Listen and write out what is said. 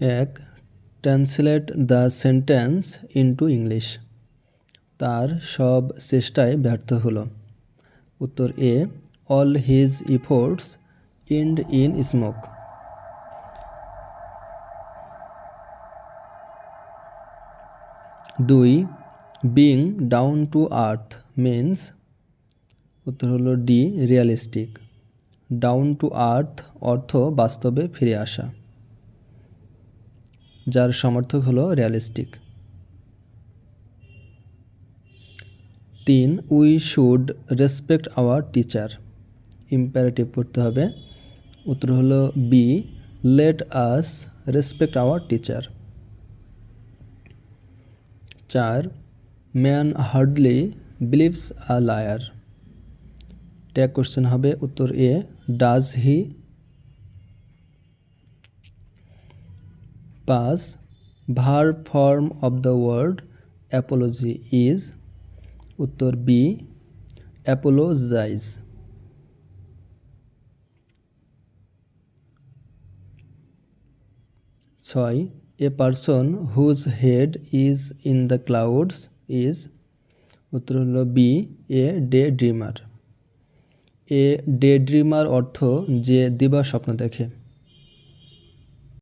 এক translate the sentence into English তার সব চেষ্টায় ব্যর্থ হলো। উত্তর A all his efforts end in smoke দুই being down to earth means উত্তর হলো D realistic down to earth অর্থ বাস্তবে ফিরে আসা। যার সমর্থক হলো রিয়ালিস্টিক তিন we should respect our teacher imperative পড়তে হবে। উত্তর হলো B let us respect our teacher চার man hardly believes a liar tag question হবে উত্তর এ ডাজ হি পাঁচ verb form of the word apology is, উত্তর বি, অ্যাপোলোজাইজ। ছয়, a person whose head is in the clouds is, উত্তর হলো B, a day dreamer. A day dreamer অর্থ যে দিবা স্বপ্ন দেখে।